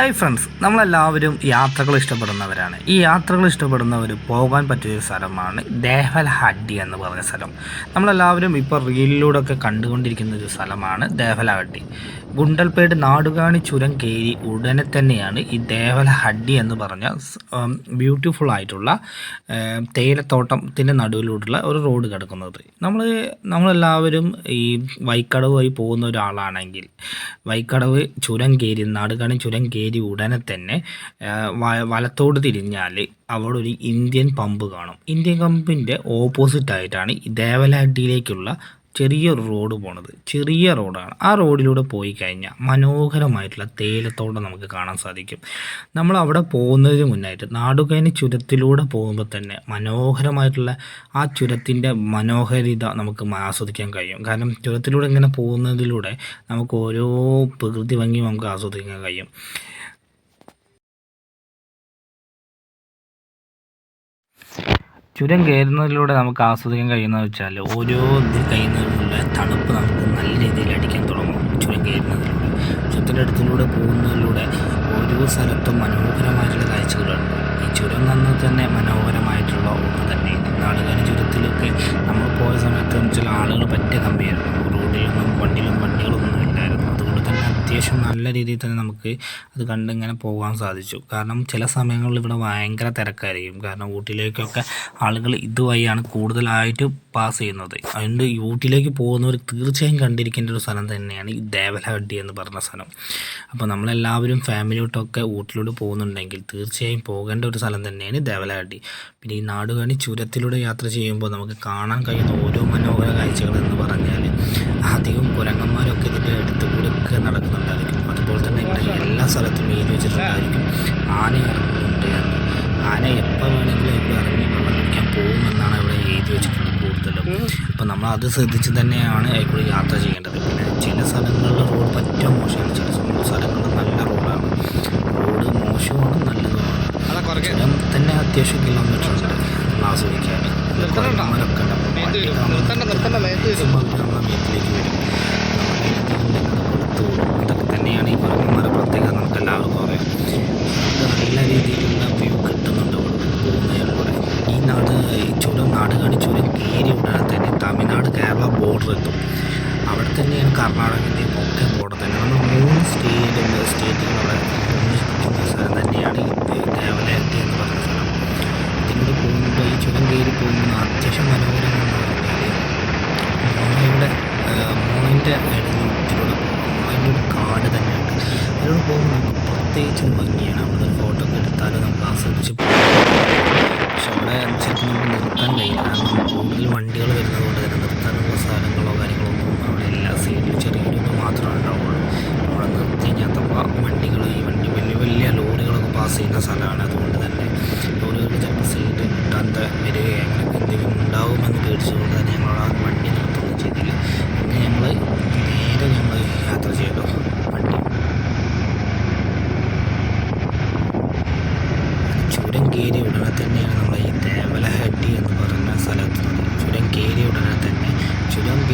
Hi friends നമ്മളെല്ലാവരും യാത്രകൾ ഇഷ്ടപ്പെടുന്നവരാണ്. ഈ യാത്രകൾ ഇഷ്ടപ്പെടുന്നവർ പോകാൻ പറ്റിയൊരു സ്ഥലമാണ് ദേഹൽ ഹഡ്ഡി എന്ന് പറഞ്ഞ സ്ഥലം. നമ്മളെല്ലാവരും ഇപ്പോൾ റീലിലൂടെ ഒക്കെ കണ്ടുകൊണ്ടിരിക്കുന്ന ഒരു സ്ഥലമാണ് ദേവലഹഡ്ഡി ഗുണ്ടൽപേട് നാടുകാണി ചുരം കയറി ഉടനെ തന്നെയാണ് ഈ ദേവല ദേവലഹഡ്ഡി എന്ന് പറഞ്ഞ ബ്യൂട്ടിഫുൾ ആയിട്ടുള്ള തേയിലത്തോട്ടത്തിന്റെ നടുവിലൂടെയുള്ള ഒരു റോഡ് കിടക്കുന്നത്. നമ്മൾ നമ്മളെല്ലാവരും ഈ വൈക്കടവ് വഴി പോകുന്ന ഒരാളാണെങ്കിൽ വൈക്കടവ് ചുരം കയറി നാടുകാണി ചുരം കയറി ഉടനെ തന്നെ വലത്തോട് തിരിഞ്ഞാൽ അവിടെ ഒരു ഇന്ത്യൻ പമ്പ് കാണും. ഇന്ത്യൻ പമ്പിന്റെ ഓപ്പോസിറ്റ് ആയിട്ടാണ് ഈ ദേവലഹഡ്ഡിയിലേക്കുള്ള ചെറിയൊരു റോഡ് പോണത്. ചെറിയ റോഡാണ്. ആ റോഡിലൂടെ പോയി കഴിഞ്ഞാൽ മനോഹരമായിട്ടുള്ള തേയിലത്തോട്ടം നമുക്ക് കാണാൻ സാധിക്കും. നമ്മൾ അവിടെ പോകുന്നതിന് മുന്നായിട്ട് നാടുകേനി ചുരത്തിലൂടെ പോകുമ്പോൾ തന്നെ മനോഹരമായിട്ടുള്ള ആ ചുരത്തിന്റെ മനോഹരിത നമുക്ക് ആസ്വദിക്കാൻ കഴിയും. കാരണം ചുരത്തിലൂടെ ഇങ്ങനെ പോകുന്നതിലൂടെ നമുക്ക് ഓരോ പ്രകൃതി ഭംഗിയും നമുക്ക് ആസ്വദിക്കാൻ കഴിയും. ചുരം കയറുന്നതിലൂടെ നമുക്ക് ആസ്വദിക്കാൻ കഴിയുന്നത് വെച്ചാൽ ഓരോ കഴിയുന്നതിലുള്ള തണുപ്പ് നമുക്ക് നല്ല രീതിയിൽ അടിക്കാൻ തുടങ്ങും ചുരം കയറുന്നതിലൂടെ. ചുരത്തിന്റെ അടുത്തിലൂടെ പോകുന്നതിലൂടെ ഓരോ സ്ഥലത്തും മനോഹരമായിട്ടുള്ള കാഴ്ചകളുണ്ട്. ഈ ചുരം നന്ന് തന്നെ മനോഹരമായിട്ടുള്ള ഒന്ന് തന്നെ നാടുകാണി ചുരത്തിലൊക്കെ നമ്മൾ പോയ സമയത്ത് ചില ആളുകൾ പറ്റിയ കമ്പിയായിരുന്നു. റോഡിലൊന്നും വണ്ടിയിലും വണ്ടികളൊന്നും ഇല്ലായിരുന്നു. തന്നെ അത്യാവശ്യം നല്ല രീതിയിൽ തന്നെ നമുക്ക് അത് കണ്ട് ഇങ്ങനെ പോകാൻ സാധിച്ചു. കാരണം ചില സമയങ്ങളിൽ ഇവിടെ ഭയങ്കര തിരക്കായിരിക്കും. കാരണം ഊട്ടിയിലേക്കൊക്കെ ആളുകൾ ഇതുവഴിയാണ് കൂടുതലായിട്ട് പാസ് ചെയ്യുന്നത്. അതുകൊണ്ട് ഊട്ടിയിലേക്ക് പോകുന്നവർ തീർച്ചയായും കണ്ടിരിക്കേണ്ട ഒരു സ്ഥലം തന്നെയാണ് ഈ ദേവലഹഡ്ഡി എന്ന് പറഞ്ഞ സ്ഥലം. അപ്പോൾ നമ്മളെല്ലാവരും ഫാമിലിയോട്ടൊക്കെ ഊട്ടിലൂടെ പോകുന്നുണ്ടെങ്കിൽ തീർച്ചയായും പോകേണ്ട ഒരു സ്ഥലം തന്നെയാണ് ദേവലഹഡ്ഡി പിന്നെ ഈ നാടുകാണി ചുരത്തിലൂടെ യാത്ര ചെയ്യുമ്പോൾ നമുക്ക് കാണാൻ കഴിയുന്ന ഓരോ മനോഹര കാഴ്ചകൾ എന്ന് പറഞ്ഞാൽ അധികം കുരങ്ങന്മാരൊക്കെ ഇതിന്റെ അടുത്ത് കൂടെയൊക്കെ നടക്കുന്നുണ്ടായിരിക്കും. അതുപോലെ തന്നെ ഇവിടെ എല്ലാ സ്ഥലത്തും എഴുതി വെച്ചിട്ടുണ്ടായിരിക്കും. ആന ഇറങ്ങുന്നുണ്ട് ആന എപ്പോൾ വേണമെങ്കിലും ഇവിടെ ഇറങ്ങി വെള്ളം കുടിക്കാൻ പോകുമെന്നാണ് ഇവിടെ എഴുതി വെച്ചിട്ടുള്ളത് കൂടുതലും. അപ്പോൾ നമ്മൾ അത് ശ്രദ്ധിച്ച് തന്നെയാണ് അതിൽക്കൂടി യാത്ര ചെയ്യേണ്ടത്. പിന്നെ ചില സ്ഥലങ്ങളിൽ റോഡ് പറ്റും മോശമാണ്. ചില സ്ഥലങ്ങളിൽ നല്ല റോഡാണ്. റോഡ് മോശമാണ് നല്ലതുമാണ്. തന്നെ അത്യാവശ്യം കിലോമീറ്റർ ഉണ്ട്. ആസ്വദിക്കാൻ കുരങ്ങന്മാരൊക്കെ ഉണ്ട് അപ്പോൾ വണ്ടി കാണുമ്പോൾ അവർ വരും. പക്ഷെ അവിടെ ചിലപ്പോൾ നമുക്ക് നിർത്താൻ കഴിയില്ല. കാരണം കൂടുതൽ വണ്ടികൾ വരുന്നത് കൊണ്ട് തന്നെ നിർത്താനുള്ള സ്ഥലങ്ങളോ കാര്യങ്ങളോ ഒന്നും അവിടെ എല്ലാ സൈഡിലും ചെറിയൊരു ഇത് മാത്രമേ ഉണ്ടാവുള്ളൂ. അവിടെ നിർത്തി കഴിഞ്ഞാൽ വണ്ടികൾ ഈ വണ്ടി വലിയ വലിയ ലോറികളൊക്കെ പാസ് ചെയ്യുന്ന സ്ഥലമാണ്. അതുകൊണ്ട് തന്നെ ലോറികൾ ചിലപ്പോൾ സൈഡ് കിട്ടാത്ത വരികയോ അങ്ങനെയൊക്കെ എന്തെങ്കിലും ഉണ്ടാവുമെന്ന് പേടിച്ചുകൊണ്ട് തന്നെ ഞങ്ങൾ ആ വണ്ടി നിർത്തുകയും ചെയ്തില്ല. പിന്നെ ഞങ്ങൾ നേരെ ഞങ്ങൾ യാത്ര ചെയ്തു.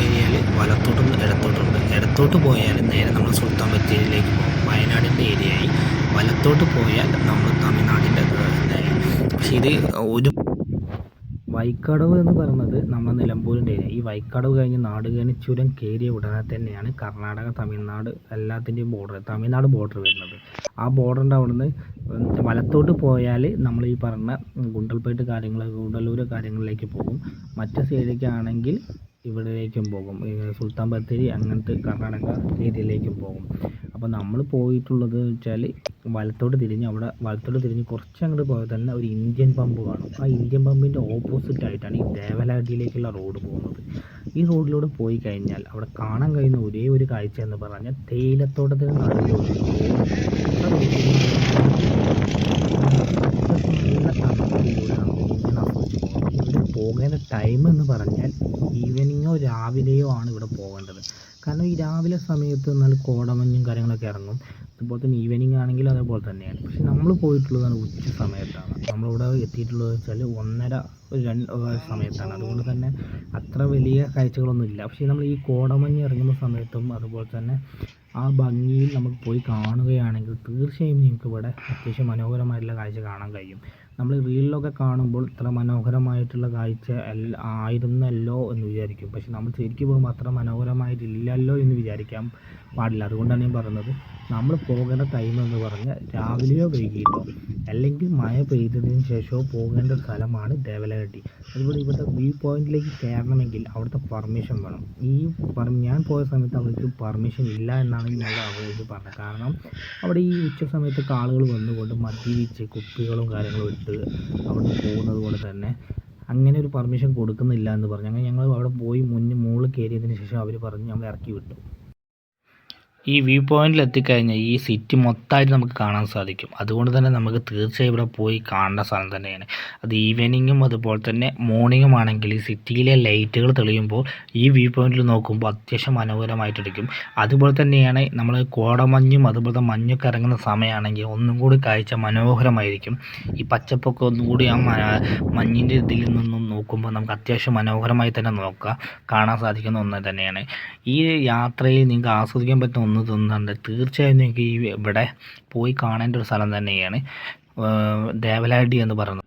കയറിയാൽ വലത്തോട്ടും ഇടത്തോട്ടുണ്ട് ഇടത്തോട്ട് പോയാൽ നേരെ നമ്മൾ സുൽത്താൻ ബത്തേരിയിലേക്ക് പോകും. വയനാടിന്റെ ഏരിയയായി. വലത്തോട്ട് പോയാൽ നമ്മൾ തമിഴ്നാടിന്റെ പക്ഷേ ഇത് ഒരു വൈക്കടവ് എന്ന് പറയുന്നത് നമ്മുടെ നിലമ്പൂരിന്റെ ഏരിയ. ഈ വൈക്കടവ് കഴിഞ്ഞ് നാടുകേണി ചുരം കയറിയ ഉടനെ തന്നെയാണ് കർണാടക തമിഴ്നാട് എല്ലാത്തിന്റെയും ബോർഡർ തമിഴ്നാട് ബോർഡർ വരുന്നത്. ആ ബോർഡറിന്റെ അവിടുന്ന് വലത്തോട്ട് പോയാൽ നമ്മൾ ഈ പറഞ്ഞ ഗുണ്ടൽപേട്ട് കാര്യങ്ങൾ ഗുണ്ടലൂർ കാര്യങ്ങളിലേക്ക് പോകും. മറ്റേ സൈഡിലേക്കാണെങ്കിൽ ഇവിടേക്കും പോകും. സുൽത്താൻ ബത്തേരി അങ്ങനത്തെ കർണാടക ഏരിയയിലേക്കും പോകും. അപ്പോൾ നമ്മൾ പോയിട്ടുള്ളത് വെച്ചാൽ വലത്തോട്ട് തിരിഞ്ഞ് അവിടെ വലത്തോട്ട് തിരിഞ്ഞ് കുറച്ച് അങ്ങോട്ട് പോയാൽ തന്നെ ഒരു ഇന്ത്യൻ പമ്പ് കാണും. ആ ഇന്ത്യൻ പമ്പിന്റെ ഓപ്പോസിറ്റ് ആയിട്ടാണ് ഈ ദേവലാഡിയിലേക്കുള്ള റോഡ് പോകുന്നത്. ഈ റോഡിലൂടെ പോയി കഴിഞ്ഞാൽ അവിടെ കാണാൻ കഴിയുന്ന ഒരേ ഒരു കാഴ്ച എന്ന് പറഞ്ഞാൽ തേയിലത്തോട്ടത്തിന് നടുവിലൂടെ ആ റോഡിലൂടെ നല്ല തണുപ്പിലൂടെ നമുക്ക് ഇങ്ങനെ ആസ്വദിച്ച് പോകാം ഇവിടെ പോകേണ്ട ടൈം എന്ന് പറഞ്ഞാൽ ഈവനിങ്ങോ രാവിലെയോ ആണ് ഇവിടെ പോകേണ്ടത്. കാരണം ഈ രാവിലെ സമയത്ത് എന്നാൽ കോടമഞ്ഞും കാര്യങ്ങളൊക്കെ ഇറങ്ങും. അതുപോലെ തന്നെ ഈവനിങ് ആണെങ്കിലും അതേപോലെ തന്നെയാണ്. പക്ഷെ നമ്മൾ പോയിട്ടുള്ളതാണ് ഉച്ച സമയത്താണ്. നമ്മളിവിടെ എത്തിയിട്ടുള്ളത് വെച്ചാൽ ഒന്നര രണ്ട് സമയത്താണ്. അതുകൊണ്ട് തന്നെ അത്ര വലിയ കാഴ്ചകളൊന്നും ഇല്ല. പക്ഷേ നമ്മൾ ഈ കോടമഞ്ഞ് ഇറങ്ങുന്ന സമയത്തും അതുപോലെ തന്നെ ആ ഭംഗിയിൽ നമുക്ക് പോയി കാണുകയാണെങ്കിൽ തീർച്ചയായും നിങ്ങൾക്ക് ഇവിടെ അത്യാവശ്യം മനോഹരമായിട്ടുള്ള കാഴ്ച കാണാൻ കഴിയും. നമ്മൾ റീലിലൊക്കെ കാണുമ്പോൾ ഇത്ര മനോഹരമായിട്ടുള്ള കാഴ്ച ആയിരുന്നല്ലോ എന്ന് വിചാരിക്കും. പക്ഷെ നമ്മൾ ശരിക്കും പോകുമ്പോൾ അത്ര മനോഹരമായിട്ടില്ലല്ലോ എന്ന് വിചാരിക്കാൻ പാടില്ല. അതുകൊണ്ടാണ് ഞാൻ പറഞ്ഞത്. നമ്മൾ പോകേണ്ട ടൈം എന്ന് പറഞ്ഞാൽ രാവിലെയോ വൈകിട്ടോ അല്ലെങ്കിൽ മഴ പെയ്തതിന് ശേഷമോ പോകേണ്ട സ്ഥലമാണ് ദേവലഹട്ടി. അതുപോലെ ഇവിടുത്തെ വ്യൂ പോയിന്റിലേക്ക് കയറണമെങ്കിൽ അവിടുത്തെ പെർമിഷൻ വേണം. ഈ ഞാൻ പോയ സമയത്ത് അവർക്ക് പെർമിഷൻ ഇല്ല എന്നാണ് ഞാൻ അവരോട് പറഞ്ഞത്. കാരണം അവിടെ ഈ ഉച്ച സമയത്തൊക്കെ ആളുകൾ വന്നുകൊണ്ട് മദ്യപിച്ച് കുപ്പികളും കാര്യങ്ങളും അവിടെ പോകുന്നത് കൊണ്ട് തന്നെ അങ്ങനെ ഒരു പെർമിഷൻ കൊടുക്കുന്നില്ല എന്ന് പറഞ്ഞു. അങ്ങനെ ഞങ്ങൾ അവിടെ പോയി മുന്നിൽ മുകളിൽ കയറിയതിന് ശേഷം അവർ പറഞ്ഞു ഞങ്ങൾ ഇറക്കി വിട്ടു. ഈ വ്യൂ പോയിന്റിൽ എത്തിക്കഴിഞ്ഞാൽ ഈ സിറ്റി മൊത്തമായിട്ട് നമുക്ക് കാണാൻ സാധിക്കും. അതുകൊണ്ട് തന്നെ നമുക്ക് തീർച്ചയായും ഇവിടെ പോയി കാണേണ്ട സ്ഥലം തന്നെയാണ്. അത് ഈവനിങ്ങും അതുപോലെ തന്നെ മോർണിംഗും ആണെങ്കിൽ ഈ സിറ്റിയിലെ ലൈറ്റുകൾ തെളിയുമ്പോൾ ഈ വ്യൂ പോയിന്റിൽ നോക്കുമ്പോൾ അത്യാവശ്യം മനോഹരമായിട്ടിരിക്കും. അതുപോലെ തന്നെയാണ് നമ്മൾ കോടമഞ്ഞും അതുപോലെ മഞ്ഞൊക്കെ ഇറങ്ങുന്ന സമയമാണെങ്കിൽ ഒന്നും കൂടി കാഴ്ച മനോഹരമായിരിക്കും. ഈ പച്ചപ്പൊക്കെ ഒന്നും കൂടി ആ മഞ്ഞിന്റെ ഇതിൽ നിന്നും നോക്കുമ്പോൾ നമുക്ക് അത്യാവശ്യം മനോഹരമായി തന്നെ നോക്കാം. കാണാൻ സാധിക്കുന്ന ഒന്ന് തന്നെയാണ്. ഈ യാത്രയിൽ നിങ്ങൾക്ക് ആസ്വദിക്കാൻ പറ്റുന്ന ഒന്ന് തോന്നുന്നുണ്ട്. തീർച്ചയായും നിങ്ങൾക്ക് ഈ ഇവിടെ പോയി കാണേണ്ട ഒരു സ്ഥലം തന്നെയാണ് ദേവലാടി എന്ന് പറയുന്നത്.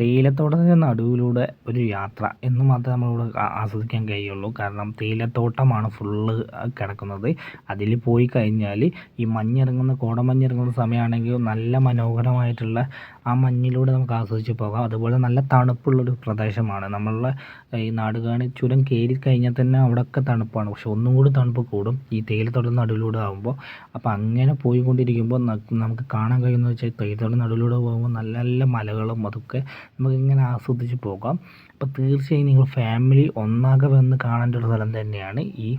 തേയിലത്തോട്ടത്തിന്റെ നടുവിലൂടെ ഒരു യാത്ര എന്ന് മാത്രമേ നമ്മളിവിടെ ആസ്വദിക്കാൻ കഴിയുള്ളൂ. കാരണം തേയിലത്തോട്ടമാണ് ഫുള്ള് കിടക്കുന്നത്. അതിൽ പോയി കഴിഞ്ഞാൽ ഈ മഞ്ഞിറങ്ങുന്ന കോടമഞ്ഞിറങ്ങുന്ന സമയമാണെങ്കിൽ നല്ല മനോഹരമായിട്ടുള്ള ആ മഞ്ഞിലൂടെ നമുക്ക് ആസ്വദിച്ച് പോകാം. അതുപോലെ നല്ല തണുപ്പുള്ളൊരു പ്രദേശമാണ്. നമ്മളുടെ ഈ നാടുകാണി ചുരം കയറി കഴിഞ്ഞാൽ തന്നെ അവിടെയൊക്കെ തണുപ്പാണ്. പക്ഷെ ഒന്നും കൂടി തണുപ്പ് കൂടും ഈ തേയിലത്തോട്ടം നടുവിലൂടെ ആകുമ്പോൾ അപ്പോൾ അങ്ങനെ പോയിക്കൊണ്ടിരിക്കുമ്പോൾ നമുക്ക് കാണാൻ കഴിയുന്നത് വെച്ചാൽ തേയിലത്തോട്ടം നടുവിലൂടെ പോകുമ്പോൾ നല്ല നല്ല മലകളും അതൊക്കെ നമുക്കിങ്ങനെ ആസ്വദിച്ച് പോകാം. അപ്പോൾ തീർച്ചയായും നിങ്ങൾ ഫാമിലി ഒന്നാകെ വന്ന് കാണേണ്ട ഒരു സ്ഥലം തന്നെയാണ് ഈ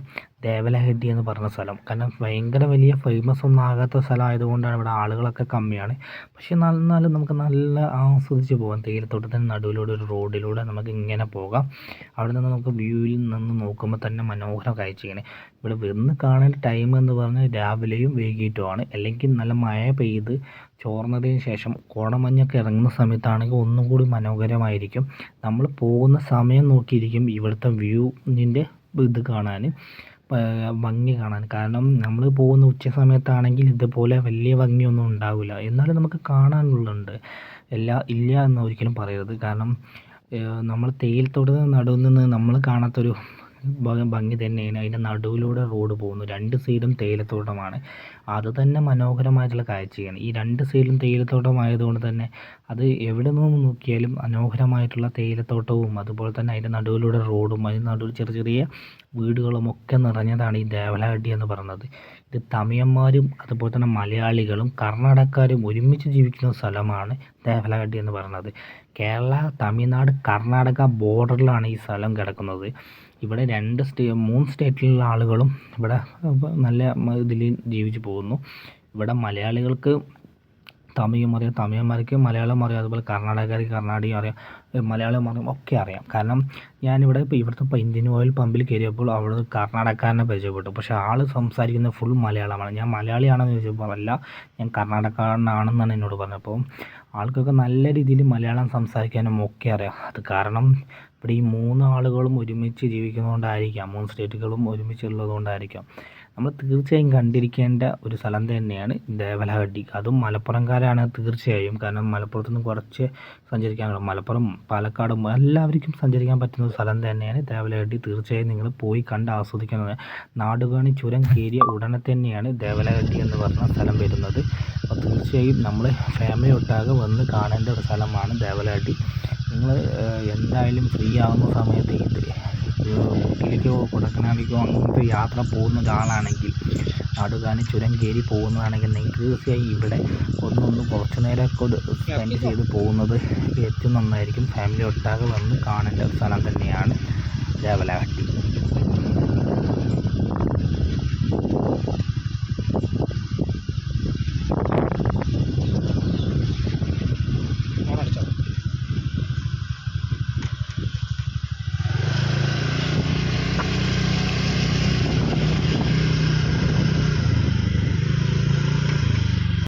ദേവലഹെഡ്ഡി എന്ന് പറഞ്ഞ സ്ഥലം. കാരണം ഭയങ്കര വലിയ ഫേമസ് ഒന്നും ആകാത്ത സ്ഥലം ആയതുകൊണ്ടാണ് ഇവിടെ ആളുകളൊക്കെ കമ്മിയാണ്. പക്ഷേ എന്നാലും നമുക്ക് നല്ല ആസ്വദിച്ച് പോകാം. തേയിലത്തോട്ടത്തിന്റെ നടുവിലൂടെ ഒരു റോഡിലൂടെ നമുക്ക് ഇങ്ങനെ പോകാം. അവിടെ നിന്ന് നമുക്ക് വ്യൂവിൽ നിന്ന് നോക്കുമ്പോൾ തന്നെ മനോഹര കാഴ്ചയാണ്. ഇവിടെ വന്ന് കാണേണ്ട ടൈം എന്ന് പറഞ്ഞാൽ രാവിലെയും വൈകിട്ടുമാണ്. അല്ലെങ്കിൽ നല്ല മഴ പെയ്ത് ചോർന്നതിന് ശേഷം കോടമഞ്ഞൊക്കെ ഇറങ്ങുന്ന സമയത്താണെങ്കിൽ ഒന്നും കൂടി മനോഹരമായിരിക്കും. നമ്മൾ പോകുന്ന സമയം നോക്കിയിരിക്കും ഇവിടുത്തെ വ്യൂവിന്റെ ഇത് കാണാൻ. ഭംഗി കാണാൻ. കാരണം നമ്മൾ പോകുന്ന ഉച്ച സമയത്താണെങ്കിൽ ഇതുപോലെ വലിയ ഭംഗിയൊന്നും ഉണ്ടാവില്ല എന്നാലും നമുക്ക് കാണാനുള്ളുണ്ട്. എല്ലാ ഇല്ല എന്ന് ഒരിക്കലും പറയരുത്. കാരണം നമ്മൾ തേയിലത്തോട്ടത്തിന് നടുവിൽ നിന്ന് നമ്മൾ കാണാത്തൊരു ഭംഗി തന്നെയാണ്. അതിന്റെ നടുവിലൂടെ റോഡ് പോകുന്നു. രണ്ട് സൈഡും തേയിലത്തോട്ടമാണ്. അത് തന്നെ മനോഹരമായിട്ടുള്ള കാഴ്ചയാണ്. ഈ രണ്ട് സൈഡിലും തേയിലത്തോട്ടം ആയതുകൊണ്ട് തന്നെ അത് എവിടെ നിന്ന് നോക്കിയാലും മനോഹരമായിട്ടുള്ള തേയിലത്തോട്ടവും അതുപോലെ തന്നെ അതിന്റെ നടുവിലൂടെ റോഡും അതിന് നടുവിൽ ചെറിയ ചെറിയ വീടുകളും ഒക്കെ നിറഞ്ഞതാണ് ഈ ദേവലാഹട്ടി എന്ന് പറയുന്നത്. ഇത് തമിഴന്മാരും അതുപോലെ തന്നെ മലയാളികളും കർണാടകക്കാരും ഒരുമിച്ച് ജീവിക്കുന്ന സ്ഥലമാണ് ദേവലാഹട്ടി എന്ന് പറയുന്നത്. കേരള തമിഴ്നാട് കർണാടക ബോർഡറിലാണ് ഈ സ്ഥലം കിടക്കുന്നത്. ഇവിടെ രണ്ട് സ്റ്റേ മൂന്ന് സ്റ്റേറ്റിലുള്ള ആളുകളും ഇവിടെ നല്ല ഇതിൽ ജീവിച്ച് പോകുന്നു. ഇവിടെ മലയാളികൾക്ക് തമിഴും അറിയാം തമിഴന്മാർക്ക് മലയാളം അറിയാം അതുപോലെ കർണാടകക്കാർക്ക് കർണാടകം അറിയാം മലയാളം അറിയാം ഒക്കെ അറിയാം. കാരണം ഞാനിവിടെ ഇപ്പോൾ ഇവിടുത്തെ ഇപ്പോൾ ഇന്ത്യൻ ഓയിൽ പമ്പിൽ കയറിയപ്പോൾ അവിടെ കർണാടകക്കാരനെ പരിചയപ്പെട്ടു. പക്ഷേ ആൾ സംസാരിക്കുന്നത് ഫുൾ മലയാളമാണ്. ഞാൻ മലയാളിയാണെന്ന് ചോദിച്ചപ്പോൾ അല്ല ഞാൻ കർണാടകക്കാരനാണെന്നാണ് എന്നോട് പറഞ്ഞത് അപ്പോൾ ആൾക്കൊക്കെ നല്ല രീതിയിൽ മലയാളം സംസാരിക്കാനും ഒക്കെ അറിയാം. അത് കാരണം ഇവിടെ ഈ മൂന്ന് ആളുകളും ഒരുമിച്ച് ജീവിക്കുന്നതുകൊണ്ടായിരിക്കാം മൂന്ന് സ്റ്റേറ്റുകളും ഒരുമിച്ചുള്ളത് കൊണ്ടായിരിക്കാം നമ്മൾ തീർച്ചയായും കണ്ടിരിക്കേണ്ട ഒരു സ്ഥലം തന്നെയാണ് ദേവലഹട്ടി അതും മലപ്പുറംകാരാണ് തീർച്ചയായും. കാരണം മലപ്പുറത്ത് നിന്ന് കുറച്ച് സഞ്ചരിക്കാനുള്ള മലപ്പുറം പാലക്കാട് എല്ലാവർക്കും സഞ്ചരിക്കാൻ പറ്റുന്ന ഒരു സ്ഥലം തന്നെയാണ് ദേവലഹട്ടി തീർച്ചയായും നിങ്ങൾ പോയി കണ്ട് ആസ്വദിക്കുന്നത് നാടുകാണി ചുരം കയറിയ ഉടനെ തന്നെയാണ് ദേവലഹട്ടി എന്ന് പറഞ്ഞ സ്ഥലം വരുന്നത്. അപ്പോൾ തീർച്ചയായും നമ്മൾ ഫാമിലി ഒട്ടാകെ വന്ന് കാണേണ്ട ഒരു സ്ഥലമാണ് ദേവലഹട്ടി നിങ്ങൾ എന്തായാലും ഫ്രീ ആവുന്ന സമയത്ത് ഇത് ഊട്ടിയിലേക്കോ കൊടക്കനാലിലേക്കോ അങ്ങനത്തെ യാത്ര പോകുന്ന ഒരാളാണെങ്കിൽ നാടുകാണി ചുരം കയറി പോകുന്നതാണെങ്കിൽ നിങ്ങൾക്ക് തീർച്ചയായും ഇവിടെ ഒന്നൊന്ന് കുറച്ച് നേരമൊക്കെ സ്പെൻഡ് ചെയ്ത് പോകുന്നത് ഏറ്റവും നന്നായിരിക്കും. ഫാമിലി ഒട്ടാകെ വന്ന് കാണേണ്ട ഒരു സ്ഥലം തന്നെയാണ് രാവലാഹട്ടി.